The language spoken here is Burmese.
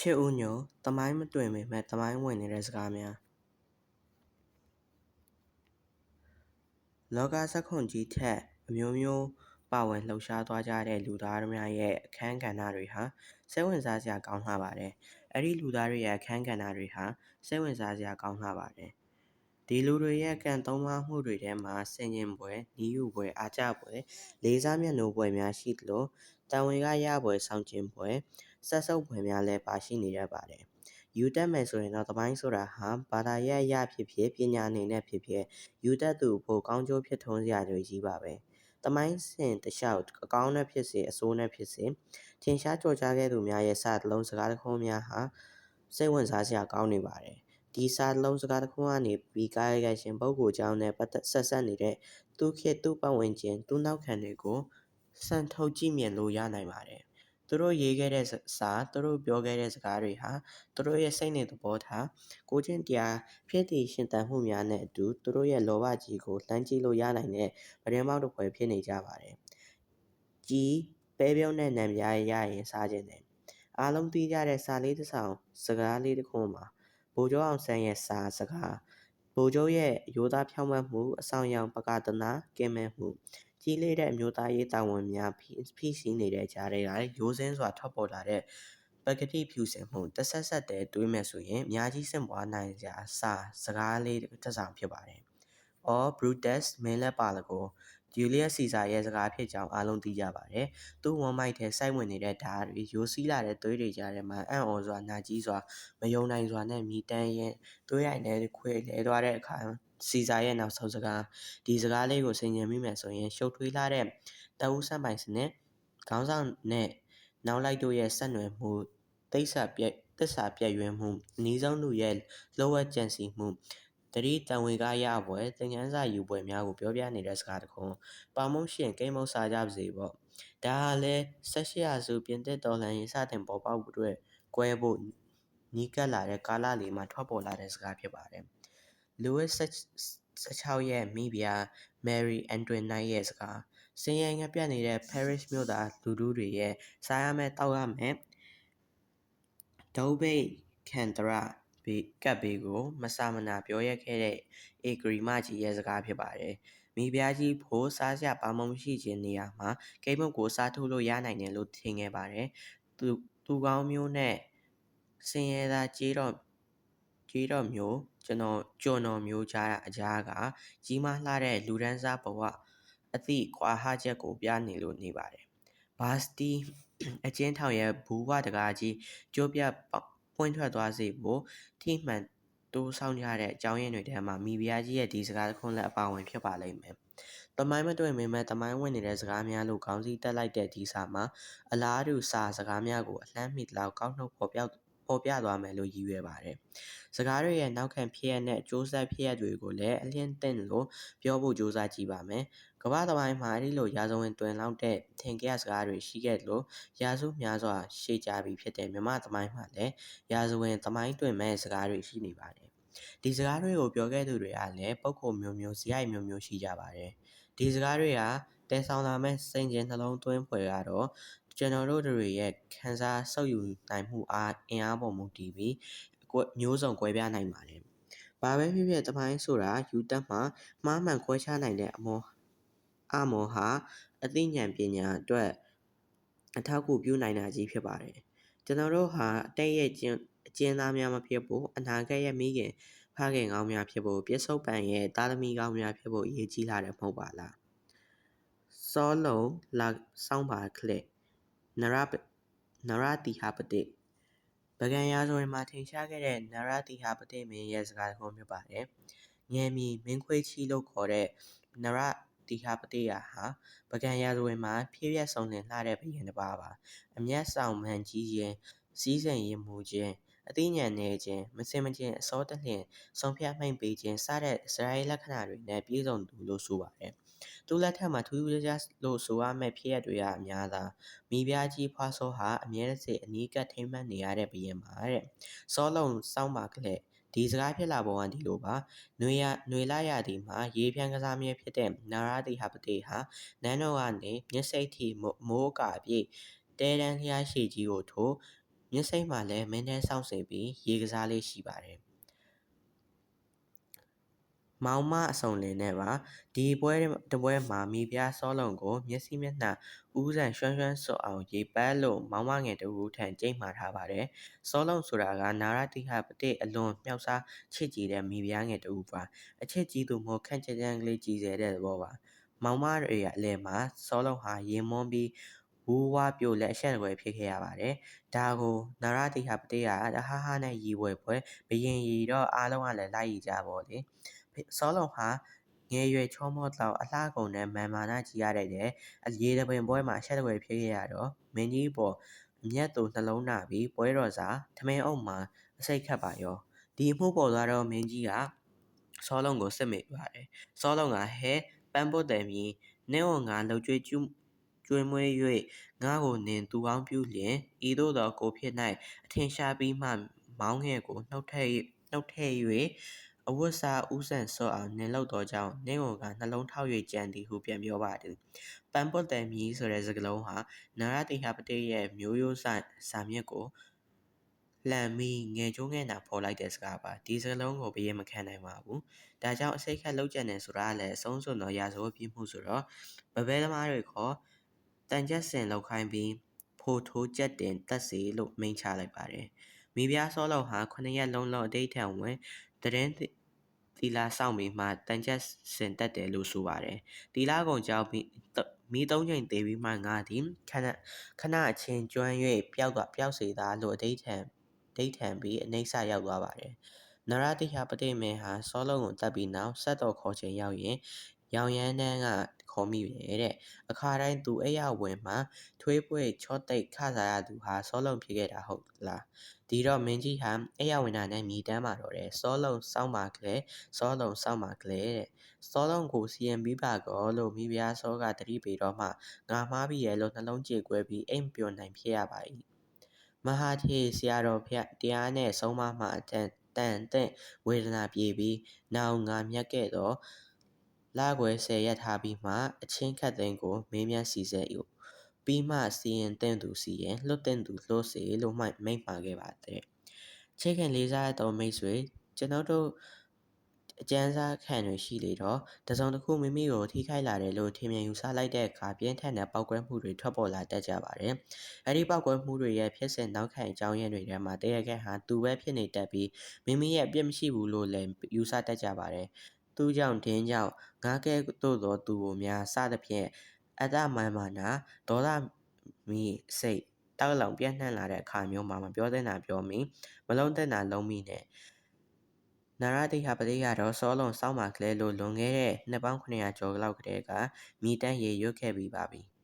ချစ်ဦးညိုသမိုင်းမတွင်ပေမဲ့သမိုင်းဝင်နေတဲ့စကားများလောကဇာတ်ခုံကြီးထက်အမျိုးမျိုးပါဝင်လှုပ်ရှားသွားကြတဲ့လူသားများရဲ့အခန်းကဏ္ဍတွေဟာစိတ်ဝင်စားစရာကောင်းလှပါတယ်။အဲ့ဒီလူသားတွေရဲ့အခန်းကဏ္ဍတွေဟာစိတ်ဝင်စားစရာကောင်းလှပါတယ်။ဒီလူတွေရဲ့ကံသုံးပါးမှုတွေထဲမှာဆင်ញင်ပွဲ၊နီးယူပွဲ၊အားကျပွဲ၊လေးစားမြတ်နိုးပွဲများရှိသလိုတန်ဝင်ကရပွဲဆောင်ကျဉ်ပွဲ၊ စက်ဆုပ်ပွဲများလည်းပါရှိနေတတ်ပါတယ်။ယူတတ်မယ်ဆိုရင်တော့သမိုင်းဆိုတာဟာဘာသာရပ်အရဖြစ်ဖြစ်ပညာအနေနဲ့ဖြစ်ဖြစ်ယူတတ်သူအဖို့ကောင်းကျိုးဖြစ်ထွန်းစရာတွေကြီးပါပဲ။သမိုင်းစဉ်တလျှောက်အကောင်းနဲ့ဖြစ်စေအဆိုးနဲ့ဖြစ်စေထင်ရှားကျော်ကြားခဲ့သူများရဲ့စာတလုံးစကားတခွန်းများဟာစိတ်ဝင်စားစရာကောင်းနေပါတယ်။ဒီစာတလုံးစကားတခွန်းကနေပြီးကာယကံရှင်ပုဂ္ဂိုလ်ကြောင့်နဲ့ပတ်သက်ဆက်ဆက်နေတဲ့သူခေတ်သူပတ်ဝန်းကျင်သူနောက်ခံတွေကိုစံထုတ်ကြည့်မြင်လို့ရနိုင်ပါတယ်။ သူတို့ရေးခဲ့တဲ့စာသူတို့ပြောခဲ့တဲ့စကားတွေဟာသူတို့ရဲ့စိတ်နဲ့သဘောထားကိုချင်းတရားဖြစ်တည်ရှင်သန်မှုများနဲ့အတူသူတို့ရဲ့လောဘကြီးကိုလှမ်းကြည့်လို့ရနိုင်တဲ့ဗရင်မောက်တစ်ပွဲဖြစ်နေကြပါတယ်။ကြီးပဲပြုံးတဲ့နံပြားရရင်စားခြင်းတယ်။အားလုံးသိကြတဲ့စာလေးတစ်ဆောင်စကားလေးတစ်ခုမှာဘိုးကျော်အောင်ဆန်းရဲ့စာစကားဗိုလ်ချုပ်ရဲ့ရိုးသားဖြောင့်မတ်မှုအဆောင်ရောင်ပကတနာကင်းမဲ့မှု ကြီးလေးတဲ့အမျိုးသားရေးတာဝန်များဖိစီးနေတဲ့ကြားထဲကရိုးစင်းစွာထွက်ပေါ်လာတဲ့ပကတိဖြူစင်မှုတဆက်ဆက်တဲ့တွေးမယ်ဆိုရင်အများကြီးစင်ပွားနိုင်ကြစာစကားလေးတစ်စောင်ဖြစ်ပါတယ်။ All Brutus မင်းလက်ပါလကိုဂျူလီယက်စီဇာရဲ့စကားဖြစ်ကြောင်းအားလုံးသိကြပါတယ်။သူ့ဝမ်းမိုက်ထဲစိုက်ဝင်နေတဲ့ဓာတ်တွေရိုးစည်းလာတဲ့သွေးတွေကြားထဲမှာအံ့ဩစွာနာကြီးစွာမယုံနိုင်စွာနဲ့မိတမ်းရင်သွေးရိုက်နဲ့ခွေလဲသွားတဲ့အခါ စီဇာရဲ့နောက်ဆုံးစကားဒီစကားလေးကိုဆင်ញင်မိမယ်ဆိုရင်ရှုပ်ထွေးလာတဲ့တအူးဆက်ပိုင်စနစ်ခေါင်းဆောင်နဲ့နောက်လိုက်တို့ရဲ့ဆက်နွယ်မှုတိတ်ဆာပြက်သစ္စာပြည့်ရွံ့မှုအနည်းဆုံးလူရဲ့လောဝက်ကြံစီမှုတတိတံဝေကရပွဲသင်္ကန်းစာယူပွဲများကိုပြောပြနေတဲ့စကားတခုပါမုံရှင်ကိမုတ်စာကြပါစေပေါ့ဒါဟာလဲ18ရာစုပြင်သစ်တော်လှန်ရေးစတင်ပေါ်ပေါက်အတွက်ကွဲဖို့နီးကပ်လာတဲ့ကာလလေးမှာထွက်ပေါ်လာတဲ့စကားဖြစ်ပါတယ်။ Louis 16ရဲ့မိဖုရား Mary Antoinette ရဲ့စကားစင်ရင်ငပြတ်နေတဲ့ Paris မြို့သားလူထုတွေရဲ့စားရမယ်တောက်ရမယ်ဒုဗိတ်ခံတရဘေးကပ်ဘေးကိုမဆာမနာပြောရခဲ့တဲ့ဧကရီမကြီးရဲ့စကားဖြစ်ပါတယ်။မိဖုရားကြီးဖို့စားစရာဘာမှမရှိခြင်းနေရာမှာကိမုတ်ကိုစားထုတ်လို့ရနိုင်တယ်လို့ထင်ခဲ့ပါတယ်။သူသူကောင်းမျိုးနဲ့စင်ရသာကြေးတော့ ကြေးတော့မျိုးကျွန်တော်ကျွန်တော်မျိုးကြားအကြားကကြီးမားလှတဲ့လူဒန်းစားဘဝအသည့်ကွာဟချက်ကိုပြနေလို့နေပါတယ်။ဘာစတီအချင်းထောင်ရဲ့ဘူဝတကားကြီးကျိုးပြပွင့်ထွက်သွားစေဖို့ထိမှန်တိုးဆောင်ကြတဲ့အကြောင်းရင်းတွေထဲမှာမိဖုရားကြီးရဲ့ဒီစကားခုလည်းအပါဝင်ဖြစ်ပါလိမ့်မယ်။တမိုင်းမတွေ့ပေမဲ့တမိုင်းဝင်နေတဲ့စကားများလို့ခေါင်းစည်းတက်လိုက်တဲ့ဒီစာမှာအလားတူစာစကားများကိုအလှမ်းမိလောက်ကောက်နှုတ်ပေါ်ပြောက် ဖော်ပြသွားမယ်လို့ရည်ရွယ်ပါတယ်။စကားတွေရဲ့နောက်ခံဖြစ်ရတဲ့ကြိုးစားဖြစ်ရတွေကိုလည်းအလင်းသင့်လို့ပြောဖို့ကြိုးစားကြည့်ပါမယ်။ကမ္ဘာတစ်ပိုင်းမှာအဲဒီလိုရာဇဝင်တွင်လောက်တဲ့ထင်ကရစကားတွေရှိခဲ့လို့ရာစုများစွာရှေ့ကြပြီဖြစ်တဲ့မြမသမိုင်းမှာလည်းရာဇဝင်သမိုင်းတွင်မဲ့စကားတွေရှိနေပါတယ်။ဒီစကားတွေကိုပြောခဲ့သူတွေကလည်းပုံခုမျိုးမျိုးဇယိုက်မျိုးမျိုးရှိကြပါတယ်။ဒီစကားတွေကတဲဆောင်လာမဲ့စိန်ကျင်နှလုံးသွင်းဖွယ်ကတော့ ကျွန်တော်တို့တွေရဲ့ခံစားဆုပ်ယူနိုင်မှုအားအင်အားပေါ်မူတည်ပြီးမျိုးစုံကွဲပြားနိုင်ပါတယ်။ဘာပဲဖြစ်ဖြစ်တမိုင်းဆိုတာယူတက်မှာမှားမှန်ခွဲခြားနိုင်တဲ့အမောအမောဟာအသိဉာဏ်ပညာအတွက်အထောက်အကူပြုနိုင်တာကြီးဖြစ်ပါတယ်။ကျွန်တော်တို့ဟာအတိတ်ရဲ့ကျင်းအကျဉ်းသားများမဖြစ်ဖို့အနာဂတ်ရဲ့မိခင်ဖခင်ကောင်းများဖြစ်ဖို့ပြစ္ဆုတ်ပံရဲ့တာသမီကောင်းများဖြစ်ဖို့အရေးကြီးလာတယ်မဟုတ်ပါလား။စောလုံးလာစောင်းပါခလက် နရနရတိဟပတိပကံရာဇဝင်မှာထင်ရှားခဲ့တဲ့နရတိဟပတိမင်းရဲ့စကားခုံဖြစ်ပါတယ်။ငယ်မီမင်းခွေးချီလို့ခေါ်တဲ့နရတိဟပတိယဟာပကံရာဇဝင်မှာဖြည့်ပြတ်ဆုံးလင်လှတဲ့ဘုရင်တစ်ပါးပါ။အမျက်ဆောင်မှန်ကြီးခြင်းစီးစိမ်ရင်မှုခြင်း အသိဉာဏ်နည်းခြင်းမစင်မကျင်အစောတလျင်ဆုံးဖြတ်မှိန်ပေးခြင်းစတဲ့စရိုင်းလက္ခဏာတွေနဲ့ပြည့်စုံသူလို့ဆိုပါတယ်။သူလက်ထက်မှာထူးထူးခြားခြားလို့ဆိုရမယ့်ဖြစ်ရပ်တွေကအများသာမိဖုရားကြီးဖွာစောဟာအမြဲတစေအနီးကပ်ထိမ့်မှန်နေရတဲ့ဘုရင်ပါတဲ့။စောလုံးစောင်းပါကလေးဒီစကားဖြစ်လာပုံကဒီလိုပါ။နွေရနွေလာရသည်မှာရေဖြန်းကစားမြဲဖြစ်တဲ့နာရတိဟာပတိဟာနန်းတော်ကနေမျက်စိထိမိုးကာပြည့်တဲတန်းလျားရှိကြီးကိုထို မြစ်စိမ်းမှာလည်းမင်းထဲဆောင်းစေပြီးရေကစားလေးရှိပါတယ်မောင်မအစုံလင်နဲ့ပါဒီပွဲတပွဲမှာမိဖုရားစောလုံကို မျက်စိမျက်နှာဦးဆန်ရွှမ်းရွှမ်းစွတ်အောင်ရေပန်းလို့မောင်မငယ်တဦးထံကြိတ်မှာထားပါတယ်စောလုံဆိုတာကနာရတိဟပတိအလွန်မြောက်စားချစ်ကြည်တဲ့မိဖုရားငယ်တဦးပါအချစ်ကြီးသူမို့ခန့်ကြမ်းကြမ်းကလေးကြည်စေတဲ့သဘောပါမောင်မတွေရဲ့အလဲမှာစောလုံဟာရင်မွန်းပြီး ဝူးဝါပြိုလက်အဆက်ွယ်ဖြစ်ခဲ့ရပါတယ်။ဒါကိုနာရတိဟပတိကဟာဟာနဲ့ရီဝဲပွဲဘယင်ရီတော့အားလုံးကလည်းလိုက်ရီကြပါလေ။စောလုံဟာငယ်ရွယ်ချောမောသောအလှကုန်နဲ့မာန်မာနကြီးရတဲ့ရေသဘင်ပွဲမှာအဆက်အသွယ်ဖြစ်ခဲ့ရတော့မင်းကြီးအပေါ်အမျက်သို့နှလုံးနာပြီးပွဲတော်စာထမင်းအုပ်မှာအဆိပ်ခတ်ပါရောဒီအမှုပေါ်သွားတော့မင်းကြီးကစောလုံကိုစစ်မိပါတယ်စောလုံကဟဲပန်းပုတ်တယ်မြည်နင်းဝန်ငါလှုပ်ကြွေးကျူး ကျွေးမွေး၍ငါကိုနင်သူကောင်းပြုလျင်ဤသို့သောကိုဖြစ်၌အထင်ရှားပြီးမှမောင်းငယ်ကိုနှုတ်ထည့်နှုတ်ထည့်၍အဝတ်စားဦးဆန်စော့အောင်နင်လုပ်သောကြောင့်နင့်ကိုကနှလုံးထောက်၍ကြံသည်ဟုပြန်ပြောပါသည်ပန်းပွတ်တယ်မြည်ဆိုတဲ့စကားလုံးဟာနာရတိဟပတိရဲ့မျိုးရိုးစာစာမြစ်ကိုလှန်ပြီးငယ်ကျိုးငယ်နာဖော်လိုက်တဲ့စကားပါဒီစကားလုံးကိုဘယင်မခံနိုင်ပါဘူးဒါကြောင့်အစိတ်ခတ်လောက်ကျန်တယ်ဆိုတာလည်းအဆုံးစွန်သောရာဇဝတ်ပြမှုဆိုတော့ဗဘဲသမားတွေခေါ် တန်ကြက်စင်လောက်ခိုင်းပြီးဖိုထိုးချက်တင်တက်စီလို့မိန့်ချလိုက်ပါတယ်မိဖုရားစောလောက်ဟာ9ရက်လုံးလုံးအတိတ်ထံဝင်တရင်သီလစောင့်ပြီးမှတန်ချက်စင်တက်တယ်လို့ဆိုပါတယ်။သီလကုံကြောင့်မိသုံးချိန်သေးပြီးမှငါသည်ခဏခဏအချင်းကျွမ်း၍ပျောက်သွားပျောက်စေသားလို့အတိတ်ထံဒိတ်ထံပြီးအနှိမ့်ဆရောက်သွားပါတယ်။နရတိဟပတိမေဟာစောလုံးကိုတက်ပြီးနောက်ဆက်တော်ခေါ်ချိန်ရောက်ရင်ရောင်ရမ်းတန်းက ခေါ်မိပဲတဲ့အခါတိုင်းသူအဲ့ရဝင်မှာထွေးပွေချော့တိတ်ခစားရသူဟာစောလုံးဖြစ်ခဲ့တာဟုတ်လားဒီတော့မင်းကြီးဟာအဲ့ရဝင်တာနဲ့မြည်တမ်းပါတော့တယ်စောလုံးစောင်းပါကလေးစောလုံးစောင်းပါကလေးတဲ့စောလုံးကိုစီရင်ပြီးပါကောလို့မိဖုရားစောကတတိပေတော့မှငါမှားပြီးရဲ့လို့နှလုံးကြေကွဲပြီးအိမ်ပျော်နိုင်ဖြစ်ရပါ၏မဟာထေဆရာတော်ဖျက်တရားနဲ့ဆုံးမမှအတန်တန်တဲ့ဝေဒနာပြေပြီးနောင်ငါမြတ်ခဲ့တော့ လာကွယ်ဆယ်ရက်ထားပြီးမှအချင်းခတ်သိန်းကိုမေးမြန်းစီစဉ်ယူပြီးမှစီရင်တင့်သူစီရင်လွတ်တင့်သူလွတ်စေလို့မှမိန့်မှာခဲ့ပါတယ်ချေခင်လေးစားတော်မိတ်ဆွေကျွန်တော်တို့အကျန်းစားခံတွေရှိလေတော့တစုံတစ်ခုမိမိကိုထိခိုက်လာတယ်လို့ထင်မြင်ယူဆလိုက်တဲ့အခါပြင်းထန်တဲ့ပောက်ကွဲမှုတွေထွက်ပေါ်လာတတ်ကြပါတယ်။အဲဒီပောက်ကွဲမှုတွေရဲ့ဖြစ်စဉ်နောက်ခံအကြောင်းရင်းတွေထဲမှာတရခက်ဟာသူပဲဖြစ်နေတတ်ပြီးမိမိရဲ့အပြစ်မရှိဘူးလို့လည်းယူဆတတ်ကြပါတယ်။ သူကြောင့်ဒင်းကြောင့်ငါးကဲသို့သောသူကိုများစသဖြင့်အတ္တမန်မာနာဒေါသမီစိတ်တောက်လောင်ပြန့်နှံ့လာတဲ့အခါမျိုးမှာမပြောသင့်တာပြောမိမလုံးသင့်တာလုံးမိနဲ့နာရတိဟပတိကတော့စောလုံစောင်းပါကလေးလို့လွန်ခဲ့တဲ့နှစ်ပေါင်း900ကျော်လောက်ကတည်းကမိတန်းရေရွတ်ခဲ့ပြီးပါပြီ။